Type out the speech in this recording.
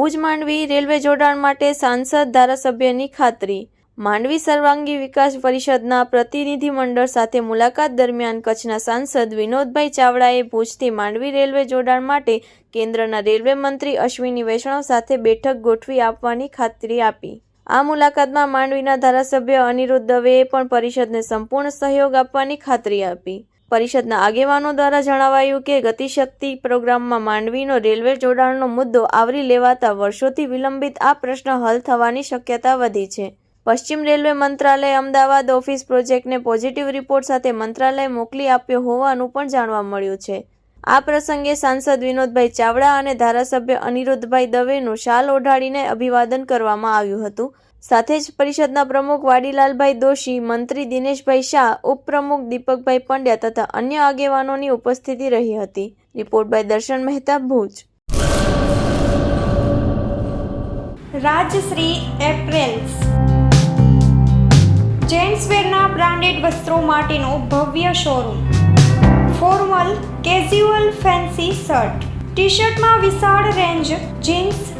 Bhuj Mandvi railway જોડાણ માટે સાંસદ ધારાસભ્યની ખાતરી. માંડવી સર્વાંગી વિકાસ પરિષદના પ્રતિનિધિમંડળ સાથે મુલાકાત દરમિયાન કચ્છના સાંસદ વિનોદભાઈ ચાવડાએ ભુજથી માંડવી રેલવે જોડાણ માટે કેન્દ્રના રેલવે મંત્રી અશ્વિની વૈષ્ણવ સાથે બેઠક ગોઠવી આપવાની ખાતરી આપી. આ મુલાકાતમાં માંડવીના ધારાસભ્ય અનિરુદ્ધ દવેએ પણ પરિષદને સંપૂર્ણ સહયોગ આપવાની ખાતરી આપી. પરિષદના આગેવાનો દ્વારા જણાવાયું કે ગતિશક્તિ પ્રોગ્રામમાં માંડવીનો રેલવે જોડાણનો મુદ્દો આવરી લેવાતા વર્ષોથી વિલંબિત આ પ્રશ્ન હલ થવાની શક્યતા વધી છે. પશ્ચિમ રેલવે મંત્રાલય અમદાવાદ ઓફિસ પ્રોજેક્ટને પોઝિટિવ રિપોર્ટ સાથે મંત્રાલય મોકલી આપ્યો હોવાનું પણ જાણવા મળ્યું છે. આ પ્રસંગે સાંસદ વિનોદભાઈ ચાવડા અને ધારાસભ્ય અનિરુદ્ધભાઈ દવેનું શાલ ઓઢાડીને અભિવાદન કરવામાં આવ્યું હતું. સાથે જ પરિષદના પ્રમુખ વાડીલાલભાઈ દોશી, મંત્રી દિનેશભાઈ શાહ, ઉપપ્રમુખ દીપકભાઈ પંડ્યા તથા અન્ય આગેવાનોની ઉપસ્થિતિ રહી હતી. Report by Darshan Mehta, Bhuj. Rajshree apparels. જેન્ટ્સવેરના branded વસ્ત્રો માટેનો ભવ્ય showroom. Formal casual fancy shirt. T શર્ટમાં વિશાળ રેન્જ, જીન્સ